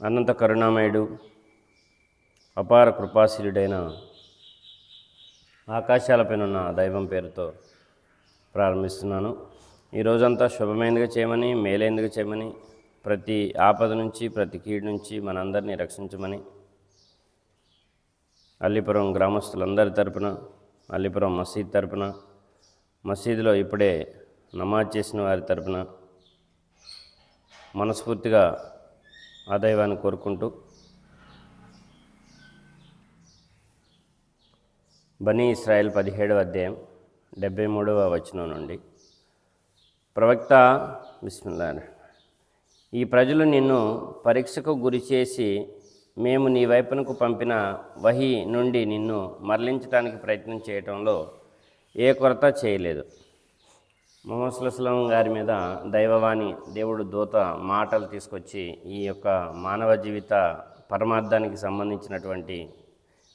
అనంత కరుణామయుడు అపార కృపాశీలుడైన ఆకాశాలపైన ఉన్న దైవం పేరుతో ప్రారంభిస్తున్నాను. ఈ రోజంతా శుభమైనదిగా చేయమని మేలైనదిగా చేయమని ప్రతి ఆపద నుంచి ప్రతి కీడు నుంచి మనందరినీ రక్షించమని అల్లిపురం గ్రామస్తులందరి తరపున అల్లిపురం మసీద్ తరపున మసీదులో ఇప్పుడే నమాజ్ చేసిన వారి తరపున మనస్ఫూర్తిగా ఆ దైవాన్ని కోరుకుంటూ బనీ ఇస్రాయల్ పదిహేడవ అధ్యాయం డెబ్బై మూడవ వచనం నుండి. ప్రవక్త బిస్మిల్లా ఈ ప్రజలు నిన్ను పరీక్షకు గురి చేసి మేము నీ వైపునకు పంపిన వహి నుండి నిన్ను మరలించడానికి ప్రయత్నం చేయటంలో ఏ కొరత చేయలేదు. మొహమ్మద్ గారి మీద దైవవాణి దేవుడు దూత మాటలు తీసుకొచ్చి ఈ యొక్క మానవ జీవిత పరమార్థానికి సంబంధించినటువంటి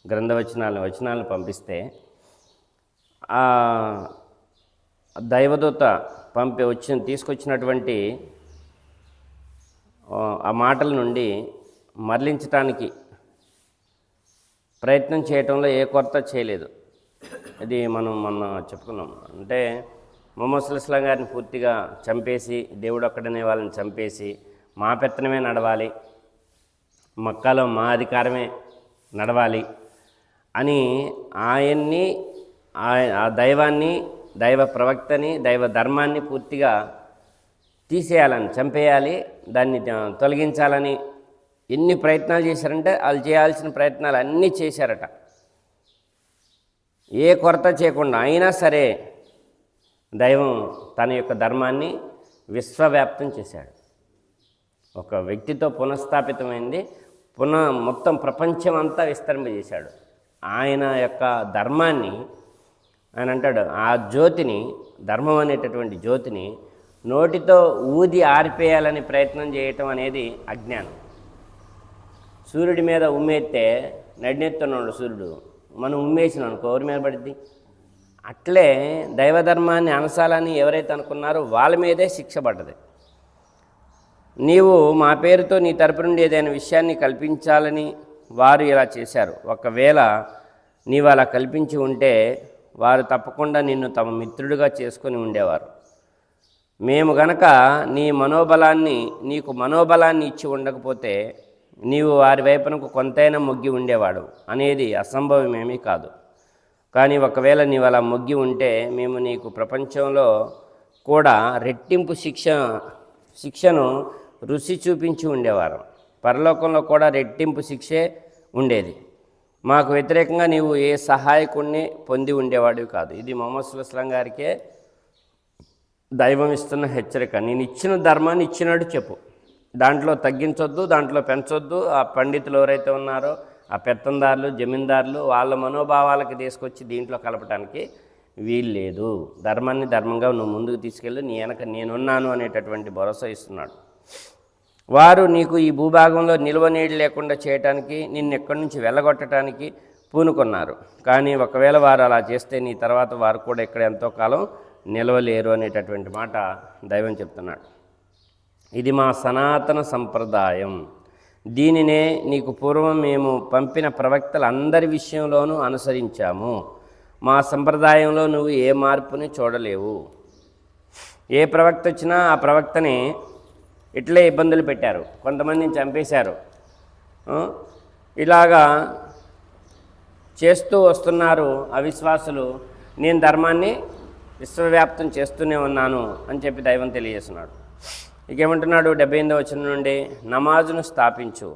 గ్రంథవచనాలను వచనాలను పంపిస్తే ఆ దైవదూత పంపి వచ్చిన తీసుకొచ్చినటువంటి ఆ మాటల నుండి మరలించటానికి ప్రయత్నం చేయటంలో ఏ కొరత చేయలేదు. ఇది మనం మొన్న చెప్పుకున్నాం. అంటే మొహమ్మద్ సుల్లాం గారిని పూర్తిగా చంపేసి దేవుడు ఒక్కడనే వాళ్ళని చంపేసి మా పెత్తనమే నడవాలి మక్కాలో మా అధికారమే నడవాలి అని ఆయన్ని ఆ దైవాన్ని దైవ ప్రవక్తని దైవ ధర్మాన్ని పూర్తిగా తీసేయాలని చంపేయాలి దాన్ని తొలగించాలని ఎన్ని ప్రయత్నాలు చేశారంటే వాళ్ళు చేయాల్సిన ప్రయత్నాలు అన్నీ చేశారట. ఏ కొరత చేయకుండా అయినా సరే దైవం తన యొక్క ధర్మాన్ని విశ్వవ్యాప్తం చేశాడు. ఒక వ్యక్తితో పునఃస్థాపితమైంది పునః మొత్తం ప్రపంచం అంతా విస్తరింపజేశాడు. ఆయన యొక్క ధర్మాన్ని ఆయన అంటాడు ఆ జ్యోతిని ధర్మం అనేటటువంటి జ్యోతిని నోటితో ఊది ఆరిపేయాలని ప్రయత్నం చేయటం అనేది అజ్ఞానం. సూర్యుడి మీద ఉమ్మేస్తే నడినెత్తున్నాడు సూర్యుడు. మనం ఉమ్మేసినాం అనుకో ఎవరి మీద పడుద్ది? అట్లే దైవధర్మాన్ని అనసాలని ఎవరైతే అనుకున్నారో వాళ్ళ మీదే శిక్ష పడ్డది. నీవు మా పేరుతో నీ తరపు నుండి ఏదైనా విషయాన్ని కల్పించాలని వారు ఇలా చేశారు. ఒకవేళ నీవు అలా కల్పించి ఉంటే వారు తప్పకుండా నిన్ను తమ మిత్రుడిగా చేసుకొని ఉండేవారు. మేము గనక నీ మనోబలాన్ని నీకు మనోబలాన్ని ఇచ్చి ఉండకపోతే నీవు వారి వైపునకు కొంతైనా మొగ్గి ఉండేవాడు అనేది అసంభవమేమీ కాదు. కానీ ఒకవేళ నీవు అలా మొగ్గి ఉంటే మేము నీకు ప్రపంచంలో కూడా రెట్టింపు శిక్ష శిక్షను రుచి చూపించి ఉండేవారు. పరలోకంలో కూడా రెట్టింపు శిక్షే ఉండేది. మాకు వ్యతిరేకంగా నీవు ఏ సహాయకుడిని పొంది ఉండేవాడివి కాదు. ఇది మొహమ్మద్ సుల్లాం గారికే దైవం ఇస్తున్న హెచ్చరిక. నేను ఇచ్చిన ధర్మాన్ని ఇచ్చినట్టు చెప్పు. దాంట్లో తగ్గించొద్దు దాంట్లో పెంచొద్దు. ఆ పండితులు ఎవరైతే ఉన్నారో ఆ పెత్తందారులు జమీందారులు వాళ్ళ మనోభావాలకి తీసుకొచ్చి దీంట్లో కలపడానికి వీలు లేదు. ధర్మాన్ని ధర్మంగా నువ్వు ముందుకు తీసుకెళ్ళి నీ వెనక నేనున్నాను అనేటటువంటి భరోసా ఇస్తున్నాడు. వారు నీకు ఈ భూభాగంలో నిల్వ నీళ్ళు లేకుండా చేయటానికి నిన్ను ఎక్కడి నుంచి వెళ్ళగొట్టడానికి పూనుకున్నారు. కానీ ఒకవేళ వారు అలా చేస్తే నీ తర్వాత వారు కూడా ఇక్కడ ఎంతో కాలం నిలవలేరు అనేటటువంటి మాట దైవం చెప్తున్నాడు. ఇది మా సనాతన సంప్రదాయం. దీనినే నీకు పూర్వం మేము పంపిన ప్రవక్తలందరి విషయంలోనూ అనుసరించాము. మా సంప్రదాయంలో నువ్వు ఏ మార్పుని చూడలేవు. ఏ ప్రవక్త వచ్చినా ఆ ప్రవక్తని ఇట్లే ఇబ్బందులు పెట్టారు. కొంతమందిని చంపేశారు. ఇలాగా చేస్తూ వస్తున్నారు అవిశ్వాసులు. నేను ధర్మాన్ని విశ్వవ్యాప్తం చేస్తూనే ఉన్నాను అని చెప్పి దైవం తెలియజేస్తున్నాడు. ఇకేమంటున్నాడు? డెబ్బై ఎనిమిదో వచ్చిన నుండి నమాజును స్థాపించు.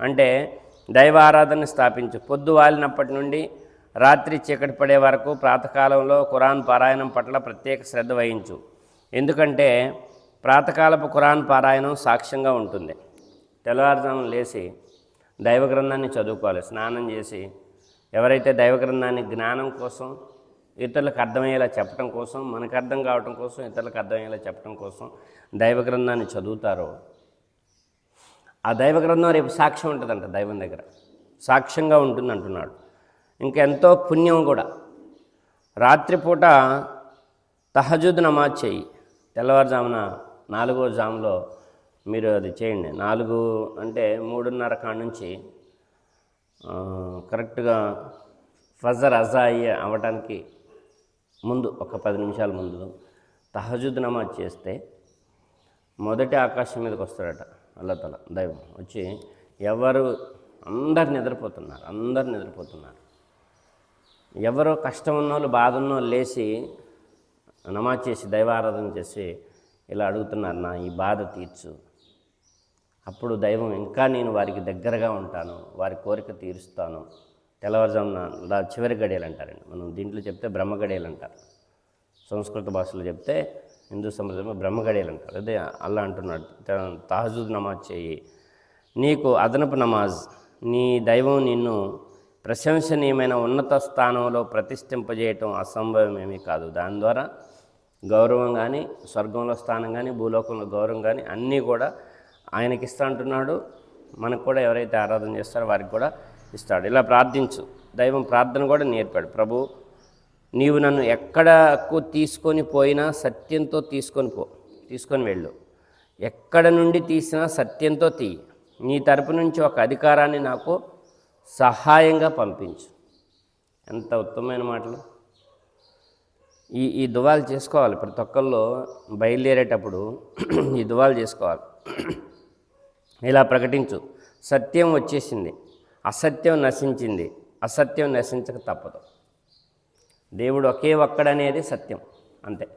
అంటే దైవ ఆరాధన స్థాపించు. పొద్దు వాలినప్పటి నుండి రాత్రి చీకటి పడే వరకు ప్రాతకాలంలో ఖురాన్ పారాయణం పట్ల ప్రత్యేక శ్రద్ధ వహించు. ఎందుకంటే ప్రాతకాలపు ఖురాన్ పారాయణం సాక్ష్యంగా ఉంటుంది. తెల్లవారుజామున లేచి దైవ గ్రంథాన్ని చదువుకోవాలి. స్నానం చేసి ఎవరైతే దైవ గ్రంథాన్ని జ్ఞానం కోసం ఇతరులకు అర్థమయ్యేలా చెప్పడం కోసం మనకు అర్థం కావటం కోసం ఇతరులకు అర్థమయ్యేలా చెప్పడం కోసం దైవ గ్రంథాన్ని చదువుతారో. ఆ దైవ గ్రంథం రేపు సాక్ష్యం ఉంటుందంట దైవం దగ్గర. సాక్ష్యంగా ఉంటుంది అంటున్నాడు ఇంకెంతో పుణ్యం కూడా. రాత్రిపూట తహజుద్ నమాజ్ చేయి. తెల్లవారుజామున నాలుగో జాములో మీరు అది చేయండి. నాలుగు అంటే మూడున్నర కాడ నుంచి కరెక్ట్గా ఫజర్ అజా అయ్యే అవ్వటానికి ముందు ఒక పది నిమిషాల ముందు తహజుద్ నమాజ్ చేస్తే మొదటి ఆకాశం మీదకి వస్తాడట అల్లతల దైవం. వచ్చి ఎవరు అందరు నిద్రపోతున్నారు అందరు నిద్రపోతున్నారు. ఎవరో కష్టం ఉన్న వాళ్ళు బాధ ఉన్న వాళ్ళు లేచి నమాజ్ చేసి దైవారాధన చేసి ఇలా అడుగుతున్నారు నా ఈ బాధ తీర్చు. అప్పుడు దైవం ఇంకా నేను వారికి దగ్గరగా ఉంటాను వారి కోరిక తీరుస్తాను. తెల్లవారుజామున చివరి గడియలు అంటారండి. మనం దీంట్లో చెప్తే బ్రహ్మ గడియలు అంటారు. సంస్కృత భాషలో చెప్తే హిందూ సంప్రదాయంలో బ్రహ్మ గడియలు అంటారు. అదే అల్లా అంటున్నాడు. తహజుద్ నమాజ్ చేయి. నీకు అదనపు నమాజ్ నీ దైవం నిన్ను ప్రశంసనీయమైన ఉన్నత స్థానంలో ప్రతిష్ఠింపజేయటం అసంభవమేమీ కాదు. దాని ద్వారా గౌరవం కానీ స్వర్గంలో స్థానం కానీ భూలోకంలో గౌరవం కానీ అన్నీ కూడా ఆయనకి ఇస్తా అంటున్నాడు. మనకు కూడా ఎవరైతే ఆరాధన చేస్తారో వారికి కూడా ఇస్తాడు. ఇలా ప్రార్థించు. దైవం ప్రార్థన కూడా నేర్పాడు. ప్రభు నీవు నన్ను ఎక్కడకు తీసుకొని పోయినా సత్యంతో తీసుకొని పో తీసుకొని వెళ్ళు. ఎక్కడ నుండి తీసినా సత్యంతో తీయి. నీ తరపు నుంచి ఒక అధికారాన్ని నాకు సహాయంగా పంపించు. ఎంత ఉత్తమమైన మాటలు. ఈ ఈ దువాలు చేసుకోవాలి. ప్రతి ఒక్కళ్ళు బయలుదేరేటప్పుడు ఈ దువాలు చేసుకోవాలి. ఇలా ప్రకటించు. సత్యం వచ్చేసింది. అసత్యం నశించింది. అసత్యం నశించక తప్పదు. దేవుడు ఒకే ఒక్కడనేది సత్యం. అంతే.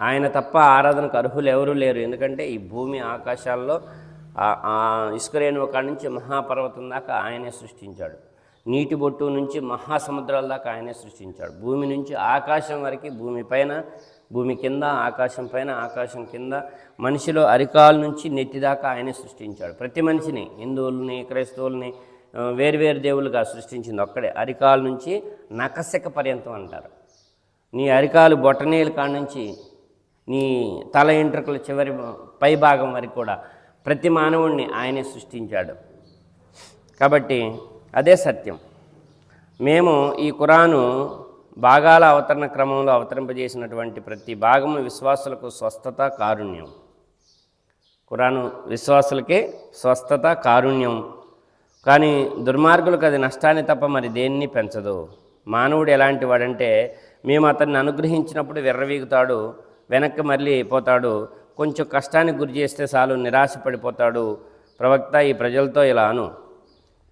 ఆయన తప్ప ఆరాధనకు అర్హులు ఎవరూ లేరు. ఎందుకంటే ఈ భూమి ఆకాశాల్లో ఇసుకరేణు ఒక ఇసుకరేణువు నుంచి మహాపర్వతం దాకా ఆయనే సృష్టించాడు. నీటి బొట్టు నుంచి మహాసముద్రాల దాకా ఆయనే సృష్టించాడు. భూమి నుంచి ఆకాశం వరకు భూమి పైన భూమి కింద ఆకాశం పైన ఆకాశం కింద మనిషిలో అరికాల నుంచి నెత్తి దాకా ఆయనే సృష్టించాడు. ప్రతి మనిషిని హిందువుల్ని క్రైస్తవుల్ని వేరువేరు దేవులుగా సృష్టించింది ఒక్కడే. అరికాల నుంచి నకశక పర్యంతం అంటారు. నీ అరికాలు బొటనేలు కాడ నుంచి నీ తల ఎంట్రుకల చివరి పై భాగం వరకు కూడా ప్రతి మానవుణ్ణి ఆయనే సృష్టించాడు. కాబట్టి అదే సత్యం. మేము ఈ ఖురాను భాగాల అవతరణ క్రమంలో అవతరింపజేసినటువంటి ప్రతి భాగము విశ్వాసులకు స్వస్థత కారుణ్యం. ఖురాను విశ్వాసులకే స్వస్థత కారుణ్యం కానీ దుర్మార్గులకు అది నష్టాన్ని తప్ప మరి దేన్ని పెంచదు. మానవుడు ఎలాంటి వాడంటే మేము అతన్ని అనుగ్రహించినప్పుడు విర్రవీగుతాడు వెనక్కి మళ్ళీ పోతాడు కొంచెం కష్టానికి గురి చేస్తే చాలు నిరాశపడిపోతాడు. ప్రవక్త ఈ ప్రజలతో ఇలా అను.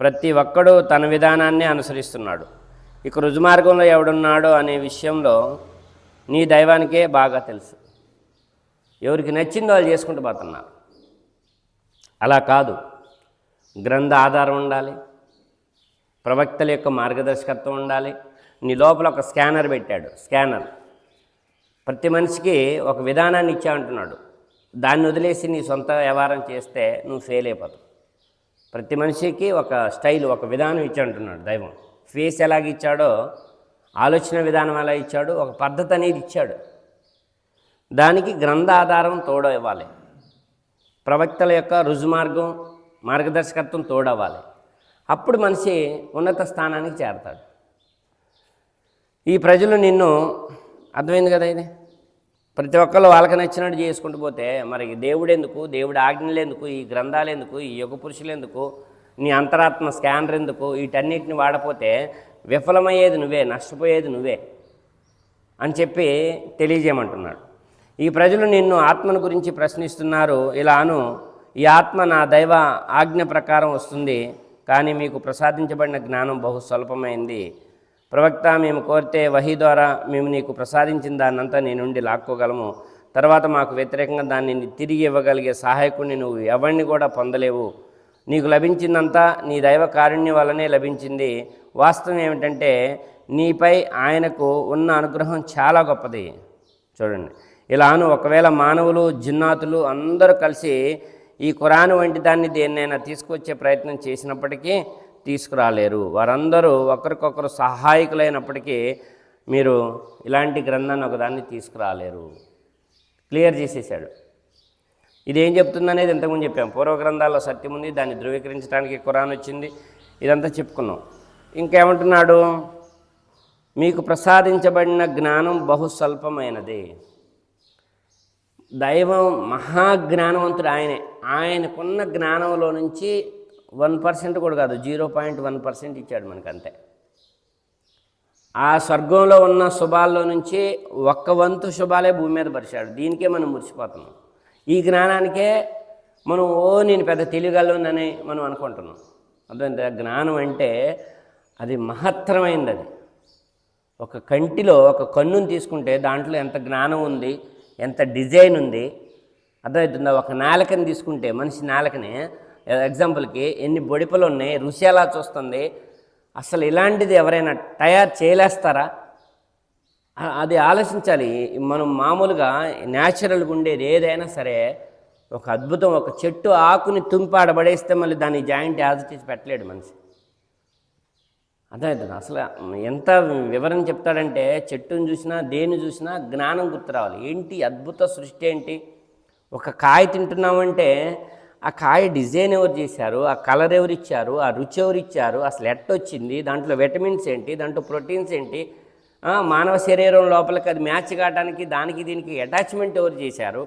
ప్రతి ఒక్కడు తన విధానాన్ని అనుసరిస్తున్నాడు. ఇక రుజుమార్గంలో ఎవడున్నాడో అనే విషయంలో నీ దైవానికే బాగా తెలుసు. ఎవరికి నచ్చిందో వాళ్ళు చేసుకుంటూ పోతున్నారు. అలా కాదు. గ్రంథ ఆధారం ఉండాలి. ప్రవక్తల యొక్క మార్గదర్శకత్వం ఉండాలి. నీ లోపల ఒక స్కానర్ పెట్టాడు. స్కానర్. ప్రతి మనిషికి ఒక విధానాన్ని ఇచ్చామంటున్నాడు దాన్ని వదిలేసి నీ సొంత వ్యవహారం చేస్తే నువ్వు ఫెయిల్ అయిపోతావు. ప్రతి మనిషికి ఒక స్టైల్ ఒక విధానం ఇచ్చి అంటున్నాడు దైవం. ఫేస్ ఎలాగ ఇచ్చాడో ఆలోచన విధానం ఎలా ఇచ్చాడు ఒక పద్ధతి అనేది ఇచ్చాడు. దానికి గ్రంథ ఆధారం తోడు ఇవ్వాలి. ప్రవక్తల యొక్క రుజుమార్గం మార్గదర్శకత్వం తోడవ్వాలి. అప్పుడు మనిషి ఉన్నత స్థానానికి చేరతాడు. ఈ ప్రజలు నిన్ను అర్థమైంది కదా ఇది? ప్రతి ఒక్కళ్ళు వాళ్ళకి నచ్చినట్టు చేసుకుంటూ పోతే మరి దేవుడు ఎందుకు దేవుడి ఆజ్ఞలు ఎందుకు? ఈ గ్రంథాలు ఎందుకు? ఈ యుగ పురుషులు ఎందుకు? నీ అంతరాత్మ స్కానర్ ఎందుకు? వీటన్నిటిని వాడపోతే విఫలమయ్యేది నువ్వే నష్టపోయేది నువ్వే అని చెప్పి తెలియజేయమంటున్నాడు. ఈ ప్రజలు నిన్ను ఆత్మను గురించి ప్రశ్నిస్తున్నారు. ఇలాను ఈ ఆత్మ నా దైవ ఆజ్ఞ ప్రకారం వస్తుంది కానీ మీకు ప్రసాదించబడిన జ్ఞానం బహు స్వల్పమైంది. ప్రవక్త మేము కోరితే వహీ ద్వారా మేము నీకు ప్రసాదించిన దాన్నంతా నీ నుండి లాక్కోగలము. తర్వాత మాకు వ్యతిరేకంగా దాన్ని తిరిగి ఇవ్వగలిగే సహాయకుడిని నువ్వు ఎవరిని కూడా పొందలేవు. నీకు లభించిందంతా నీ దైవ కారుణ్యం వల్లనే లభించింది. వాస్తవం ఏమిటంటే నీపై ఆయనకు ఉన్న అనుగ్రహం చాలా గొప్పది. చూడండి. ఇలాను ఒకవేళ మానవులు జిన్నాతులు అందరూ కలిసి ఈ ఖురాను వంటి దాన్ని దేన్నైనా తీసుకొచ్చే ప్రయత్నం చేసినప్పటికీ తీసుకురాలేరు. వారందరూ ఒకరికొకరు సహాయకులైనప్పటికీ మీరు ఇలాంటి గ్రంథాన్ని ఒకదాన్ని తీసుకురాలేరు. క్లియర్ చేసేసాడు ఇదేం చెప్తుందనేది ఇంతకుముందు చెప్పాం. పూర్వ గ్రంథాల్లో సత్యం ఉంది దాన్ని ధృవీకరించడానికి ఖురాన్ వచ్చింది ఇదంతా చెప్పుకున్నాం. ఇంకేమంటున్నాడు? మీకు ప్రసాదించబడిన జ్ఞానం బహు స్వల్పమైనది దైవం మహాజ్ఞానవంతుడు ఆయనే. ఆయనకున్న జ్ఞానంలో నుంచి వన్ పర్సెంట్ కూడా కాదు జీరో పాయింట్ వన్ పర్సెంట్ ఇచ్చాడు మనకు అంతే ఆ స్వర్గంలో ఉన్న శుభాల్లో నుంచి ఒక్క వంతు శుభాలే భూమి మీద పరిచాడు. దీనికే మనం మురిసిపోతున్నాం. ఈ జ్ఞానానికే మనం ఓ నేను పెద్ద తెలియగలనని మనం అనుకుంటున్నాం. అదే జ్ఞానం అంటే అది మహత్తరమైంది అది. ఒక కంటిలో ఒక కన్నుని తీసుకుంటే దాంట్లో ఎంత జ్ఞానం ఉంది ఎంత డిజైన్ ఉంది అర్థమవుతుందా? ఒక నాలుకని తీసుకుంటే మనిషి నాలుకని ఎగ్జాంపుల్కి ఎన్ని బొడిపలు ఉన్నాయి రుచి ఎలా చూస్తుంది అసలు ఇలాంటిది ఎవరైనా తయారు చేయలేస్తారా? అది ఆలోచించాలి. మనం మామూలుగా న్యాచురల్గా ఉండేది ఏదైనా సరే ఒక అద్భుతం ఒక చెట్టు ఆకుని తుంపాడబడేస్తే మళ్ళీ దాన్ని జాయింట్ యాజ్ చేసి పెట్టలేడు మనిషి. అర్థమవుతుంది అసలు ఎంత వివరణ చెప్తాడంటే చెట్టుని చూసినా దేన్ని చూసినా జ్ఞానం గుర్తు రావాలి. ఏంటి అద్భుత సృష్టి ఏంటి? ఒక కాయ తింటున్నామంటే ఆ కాయ డిజైన్ ఎవరు చేశారు? ఆ కలర్ ఎవరు ఇచ్చారు? ఆ రుచి ఎవరు ఇచ్చారు? అసలు ఎట్ట వచ్చింది? దాంట్లో విటమిన్స్ ఏంటి? దాంట్లో ప్రోటీన్స్ ఏంటి? మానవ శరీరం లోపలికి అది మ్యాచ్ కావడానికి దానికి దీనికి అటాచ్మెంట్ ఎవరు చేశారు?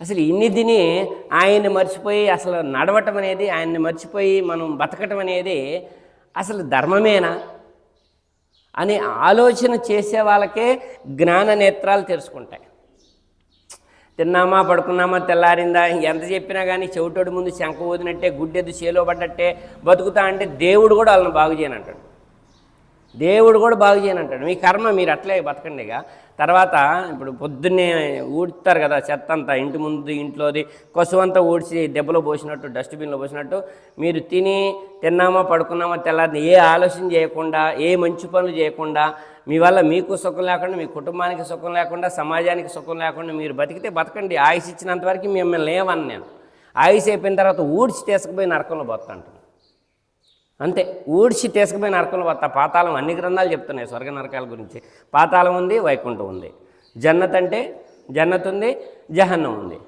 అసలు ఇన్ని తిని ఆయన్ని మర్చిపోయి అసలు నడవటం అనేది ఆయన్ని మర్చిపోయి మనం బతకటం అనేది అసలు ధర్మమేనా? అని ఆలోచన చేసే వాళ్ళకే జ్ఞాన నేత్రాలు తెరుచుకుంటాయి తిన్నామా పడుకున్నామా తెల్లారిందా ఎంత చెప్పినా కానీ చెవిటోడి ముందు శంఖ ఊదినట్టే గుడ్డెద్దు చేలో పడ్డట్టే బతుకుతా అంటే దేవుడు కూడా వాళ్ళని బాగు చేయనంటాడు. దేవుడు కూడా బాగు చేయనంటాడు. మీ కర్మ మీరు అట్లే బతకండి ఇక. తర్వాత ఇప్పుడు పొద్దున్నే ఊడుతారు కదా చెత్త అంతా ఇంటి ముందు ఇంట్లోది కొసవంతా ఊడ్చి దెబ్బలో పోసినట్టు డస్ట్బిన్లో పోసినట్టు మీరు తిని తిన్నామా పడుకున్నామా తెల్లారి ఏ ఆలోచన చేయకుండా ఏ మంచి పనులు చేయకుండా మీ వల్ల మీకు సుఖం లేకుండా మీ కుటుంబానికి సుఖం లేకుండా సమాజానికి సుఖం లేకుండా మీరు బతికితే బతకండి. ఆయుష్ ఇచ్చినంత వరకు మిమ్మల్ని లేవని నేను. ఆయుష్ అయిపోయిన తర్వాత ఊడ్చి తీసుకుపోయి నరకంలో పోతాంటాను అంతే. ఊడ్చి తీసుకుపోయిన నరకంలో పోతా పాతాళం అన్ని గ్రంథాలు చెప్తున్నాయి స్వర్గ నరకాల గురించి. పాతాళం ఉంది వైకుంఠం ఉంది. జన్నత్ అంటే జన్నత్ ఉంది జహన్నం ఉంది.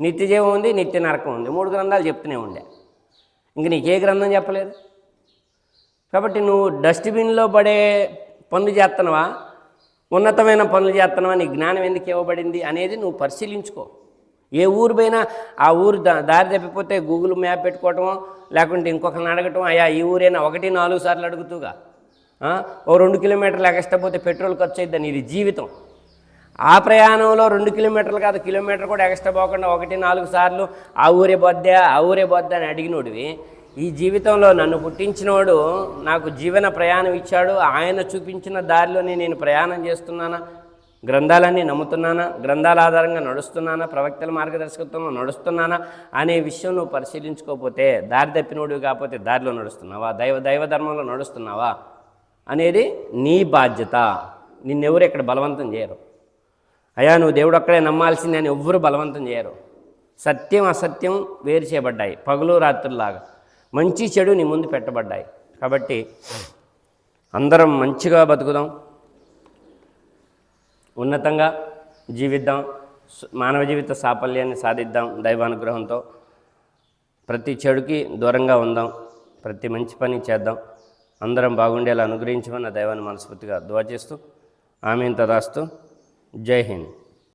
నిత్యజీవం ఉంది నిత్య నరకం ఉంది. మూడు గ్రంథాలు చెప్తూనే ఉండే. ఇంక నీకే గ్రంథం చెప్పలేదు? కాబట్టి నువ్వు డస్ట్బిన్లో పడే పనులు చేస్తున్నావా ఉన్నతమైన పనులు చేస్తున్నావా నీ జ్ఞానం ఎందుకు ఇవ్వబడింది అనేది నువ్వు పరిశీలించుకో. ఏ ఊరు పోయినా ఆ ఊరు దారి తప్పిపోతే గూగుల్ మ్యాప్ పెట్టుకోవటం లేకుంటే ఇంకొకరిని అడగటం అయ్యా ఈ ఊరైనా ఒకటి నాలుగు సార్లు అడుగుతూగా. ఓ రెండు కిలోమీటర్లు ఎగస్ట్రా పోతే పెట్రోల్ ఖర్చు అయిద్దని ఇది జీవితం. ఆ ప్రయాణంలో రెండు కిలోమీటర్లు కాదు కిలోమీటర్ కూడా ఎక్స్ట్రా పోకుండా ఒకటి నాలుగు సార్లు ఆ ఊరే బొద్దా ఆ ఊరే బొద్దా అని అడిగినోడివి. ఈ జీవితంలో నన్ను పుట్టించినోడు నాకు జీవన ప్రయాణం ఇచ్చాడు. ఆయన చూపించిన దారిలోనే నేను ప్రయాణం చేస్తున్నానా? గ్రంథాలన్నీ నమ్ముతున్నానా? గ్రంథాల ఆధారంగా నడుస్తున్నానా? ప్రవక్తల మార్గదర్శకత్వంలో నడుస్తున్నానా? అనే విషయం నువ్వు పరిశీలించుకోకపోతే దారి తప్పినోడివి కాకపోతే దారిలో నడుస్తున్నావా? దైవ దైవ ధర్మంలో నడుస్తున్నావా? అనేది నీ బాధ్యత. నిన్నెవరు ఇక్కడ బలవంతం చేయరు. అయ్యా నువ్వు దేవుడు ఒక్కడే నమ్మాల్సిందే అని ఎవ్వరు బలవంతం చేయరు. సత్యం అసత్యం వేరు చేయబడ్డాయి. పగలు రాత్రుల్లాగా. మంచి చెడు నీ ముందు పెట్టబడ్డాయి. కాబట్టి అందరం మంచిగా బతుకుదాం. ఉన్నతంగా జీవిద్దాం మానవ జీవిత సాఫల్యాన్ని సాధిద్దాం దైవానుగ్రహంతో. ప్రతి చెడుకి దూరంగా ఉందాం ప్రతి మంచి పని చేద్దాం. అందరం బాగుండేలా అనుగ్రహించమన్న ఆ దైవాన్ని మనస్ఫూర్తిగా దువా చేస్తూ ఆమెను తదాస్తూ జై హింద్.